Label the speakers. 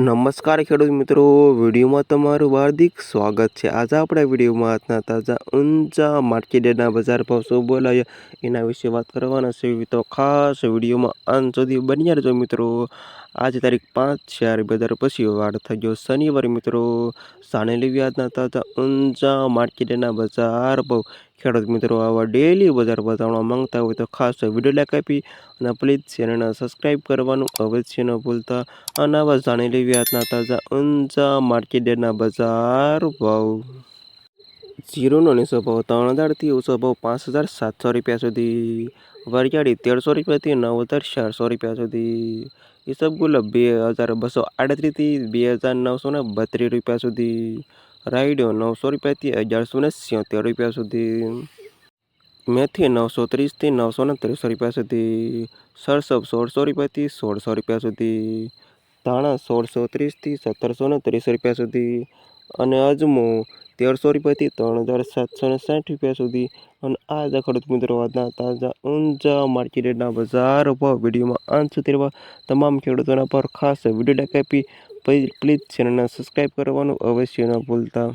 Speaker 1: નમસ્કાર ખેડૂત મિત્રો, વિડીયોમાં તમારું હાર્દિક સ્વાગત છે. આજે આપણે વિડીયોમાં આજના તાજા, ઊંચા માર્કેટના બજાર ભાવ શું બોલાયા એના વિશે વાત કરવાના છે. તો ખાસ વિડીયોમાં અંત સુધી બન્યા રહેજો મિત્રો. આજે તારીખ પાંચ ચાર બજાર પછી વાર થઈ ગયો શનિવાર મિત્રો. સાને લેવી આજના તાજા, ઊંચા માર્કેટના બજાર ભાવ ખેડૂત મિત્રો, આવા ડેલી બજાર બતાવવા માંગતા હોય તો ખાસ વીડિયો લાઈક આપી અને પ્લીઝ ચેનલને સબસ્ક્રાઈબ કરવાનું અવશ્ય ન ભૂલતા. અને આવા જાણી લેવી આજના તાજા ઊંચા માર્કેટના બજાર ભાવ. જીરોનો નીચો ભાવ ત્રણ હજારથી ઓછો ભાવ પાંચ હજાર સાતસો રૂપિયા સુધી. વરિયાળી તેરસો રૂપિયાથી નવ હજાર ચારસો રૂપિયા સુધી. ઈસબગુલ બે હજાર બસો આડત્રીસથી બે હજાર નવસો ને બત્રીસ રૂપિયા સુધી. રાયડો નવસો રૂપિયાથી અગિયારસો ને સિત્તેર રૂપિયા સુધી. મેથી નવસો ત્રીસથી નવસો ને ત્રીસો રૂપિયા સુધી. સરસવ સોળસો રૂપિયાથી સોળસો રૂપિયા સુધી. ધાણા સોળસો ત્રીસથી સત્તરસો ને ત્રીસ રૂપિયા સુધી. અને અજમો તેરસો રૂપિયાથી ત્રણ હજાર સાતસો ને સાઠ રૂપિયા સુધી. અને આ જ ખેડૂત મિત્રો આજના તાજા ઊંચા માર્કેટના બજાર ભાવ વિડીયોમાં અંત સુધી તમામ ખેડૂતોના પર ખાસ વીડિયો લાઈક આપી. પ્લીઝ ચેનલને સબસ્ક્રાઈબ કરવાનું અવશ્ય ન ભૂલતા.